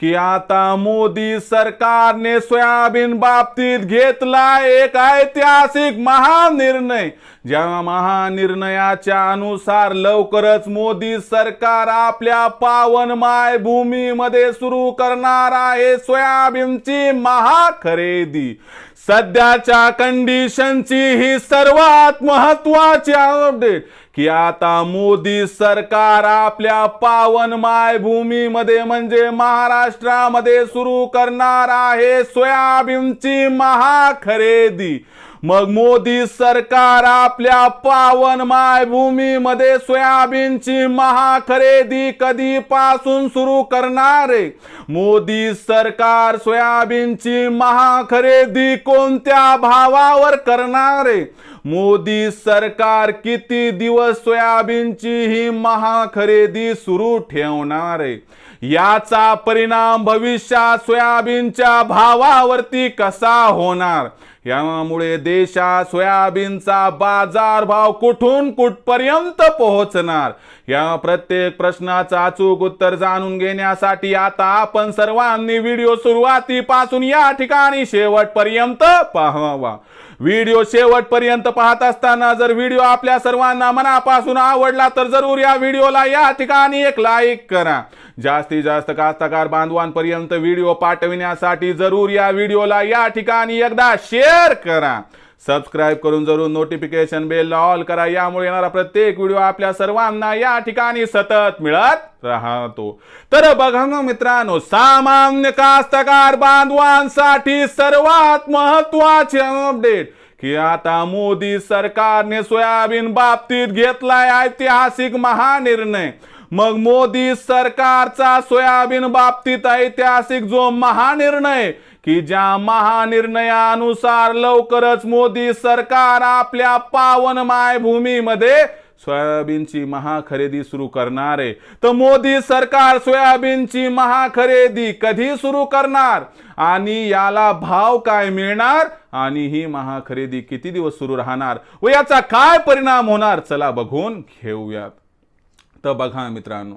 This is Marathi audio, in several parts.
की आता मोदी सरकारने सोयाबीन बाबतीत घेतला एक ऐतिहासिक महानिर्णय. ज्या महानिर्णयाच्या अनुसार लवकरच मोदी सरकार आपल्या पावन मायभूमीमध्ये सुरू करणार आहे सोयाबीनची महाखरेदी. सध्याच्या कंडिशनची ही सर्वात महत्वाची अपडेट की आता मोदी सरकार आपल्या पावन मायभूमीमध्ये म्हणजे महाराष्ट्रामध्ये सुरू करणार आहे सोयाबीनची महाखरेदी. मग मोदी सरकार आपल्या पावन मायभूमीमध्ये सोयाबीनची महाखरेदी कधीपासून सुरू करणार आहे? मोदी सरकार सोयाबीनची महाखरेदी कोणत्या भावावर करणार आहे? मोदी सरकार किती दिवस सोयाबीनची ही महाखरेदी सुरू ठेवणार आहे? याचा परिणाम भविष्यात सोयाबीनच्या भावावरती कसा होणार? यामुळे देशात सोयाबीनचा बाजारभाव कुठून कुठपर्यंत पोहोचणार? या प्रत्येक प्रश्नाचं अचूक उत्तर जाणून घेण्यासाठी आता आपण सर्वांनी व्हिडिओ सुरुवातीपासून या ठिकाणी शेवटपर्यंत पाहावा. व्हिडिओ शेवटपर्यंत पाहत असताना जर व्हिडिओ आपल्या सर्वांना मनापासून आवडला तर जरूर या व्हिडिओला या ठिकाणी एक लाईक करा. जास्तीत जास्त कास्तकार बांधवांपर्यंत व्हिडिओ पाठविण्यासाठी जरूर या व्हिडिओला या ठिकाणी एकदा शेअर करा. सबस्क्राईब करून जरूर नोटिफिकेशन बेल ऑल करा. यामुळे येणारा प्रत्येक व्हिडिओ आपल्या सर्वांना या ठिकाणी सतत मिळत राहतो. तर बघा ना मित्रांनो सामान्य कास्तकार बांधवांसाठी सर्वात महत्त्वाचे अपडेट की आता मोदी सरकारने सोयाबीन बाबतीत घेतलाय ऐतिहासिक महानिर्णय. मग मोदी सरकारचा सोयाबीन बाबतीत ऐतिहासिक जो महानिर्णय की ज्या महानिर्णयानुसार लवकरच मोदी सरकार आपल्या पावन मायभूमीमध्ये सोयाबीनची महाखरेदी सुरू करणार आहे. तर मोदी सरकार सोयाबीनची महाखरेदी कधी सुरू करणार? आणि याला भाव काय मिळणार? आणि ही महाखरेदी किती दिवस सुरू राहणार? व याचा काय परिणाम होणार? चला बघून घेऊयात. तर बघा मित्रांनो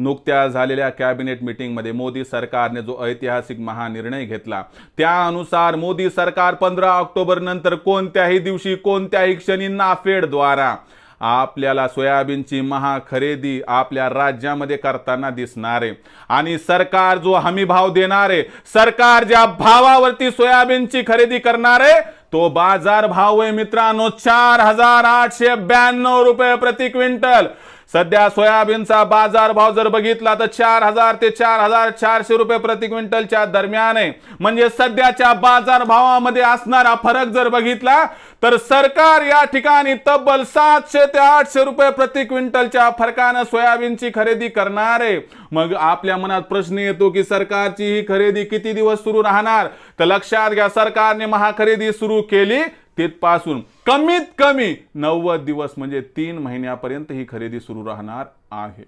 नुकत्याच झालेल्या कॅबिनेट मीटिंगमध्ये मोदी सरकारने जो ऐतिहासिक महानिर्णय घेतला त्यानुसार मोदी सरकार पंधरा ऑक्टोबर नंतर कोणत्याही दिवशी कोणत्याही क्षणी नाफेडद्वारा आपल्याला सोयाबीनची महाखरेदी आपल्या राज्यामध्ये करताना दिसणार. आहे आणि सरकार जो हमी भाव देणार आहे सरकार ज्या भावावरती सोयाबीनची खरेदी करणार आहे तो बाजार भाव आहे मित्रांनो चार हजार आठशे ब्याण्णव रुपये प्रति क्विंटल. सध्या सोयाबीनचा बाजार भाव जर बघितला तर चार हजार ते चार हजार चारशे रुपये प्रति क्विंटलच्या दरम्यान. आहे म्हणजे सध्याच्या बाजार भावामध्ये असणारा फरक जर बघितला तर सरकार या ठिकाणी तब्बल सातशे ते आठशे रुपये प्रति क्विंटलच्या फरकानं सोयाबीनची खरेदी करणार आहे. मग आपल्या मनात प्रश्न येतो की सरकारची ही खरेदी किती दिवस सुरू राहणार? तर लक्षात घ्या सरकारने महाखरेदी सुरू केली तिथपासून कमीत कमी नव्वद दिवस म्हणजे तीन महिन्यापर्यंत ही खरेदी सुरू राहणार आहे.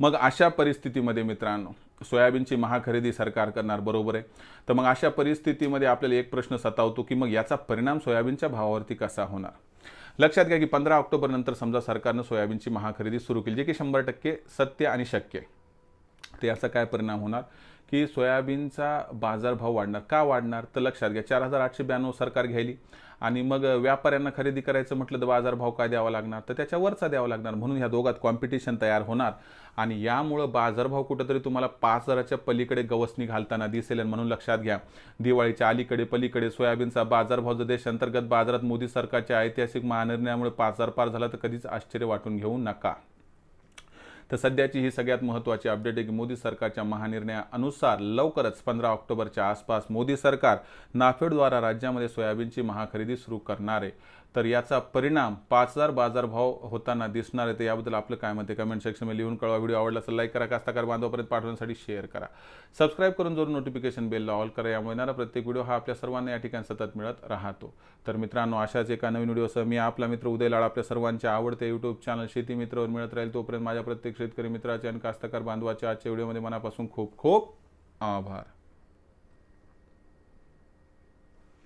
मग अशा परिस्थितीमध्ये मित्रांनो सोयाबीनची महाखरेदी सरकार करणार बरोबर आहे. तर मग अशा परिस्थितीमध्ये आपल्याला एक प्रश्न सतावतो की मग याचा परिणाम सोयाबीनच्या भावावरती कसा होणार? लक्षात घ्या की पंधरा ऑक्टोबर नंतर समजा सरकारनं सोयाबीनची महाखरेदी सुरू केली जे की शंभर टक्के सत्य आणि शक्य आहे. तर याचा काय परिणाम होणार? की सोयाबीनचा बाजारभाव वाढणार. का वाढणार? तर लक्षात घ्या चार हजार आठशे ब्याण्णव सरकार घ्यायली. आणि मग व्यापाऱ्यांना खरेदी करायचं म्हटलं तर बाजारभाव काय द्यावा लागणार? तर त्याच्यावरचा द्यावा लागणार. म्हणून ह्या दोघात कॉम्पिटिशन तयार होणार. आणि यामुळं बाजारभाव कुठंतरी तुम्हाला पाच हजाराच्या पलीकडे गवसणी घालताना दिसेल. आणि म्हणून लक्षात घ्या दिवाळीच्या अलीकडे पलीकडे सोयाबीनचा बाजारभाव जर देशांतर्गत बाजारात मोदी सरकारच्या ऐतिहासिक महानिर्णयामुळे पाच हजार पार झाला तर कधीच आश्चर्य वाटून घेऊ नका. तर सध्याची ही सगळ्यात महत्त्वाची अपडेट आहे की मोदी सरकारच्या महानिर्णयानुसार लवकरच पंधरा ऑक्टोबरच्या आसपास मोदी सरकार नाफेडद्वारा राज्यामध्ये सोयाबीनची महाखरेदी सुरू करणार आहे. तर याचा परिणाम पाच हजार बाजारभाव होताना दिसणार आहे. तर याबद्दल आपलं काय म्हणते कमेंट सेक्शनमध्ये लिहून कळवा. व्हिडिओ आवडला असेल लाईक करा. कास्ताकार बांधवापर्यंत पाठवण्यासाठी शेअर करा. सबस्क्राईब करून जरूर नोटिफिकेशन बेलला ऑल करा. यामुळे येणारा प्रत्येक व्हिडिओ हा आपल्या सर्वांना या ठिकाणी सतत मिळत राहतो. तर मित्रांनो अशाच एका नवीन व्हिडिओसह मी आपला मित्र उदय लाड आपल्या सर्वांच्या आवडते युट्यूब चॅनल शेती मित्रवर मिळत राहील तोपर्यंत माझ्या प्रत्येक शेतकरी मित्राचे आणि कास्तकार बांधवाच्या आजच्या व्हिडिओमध्ये मनापासून खूप खूप आभार.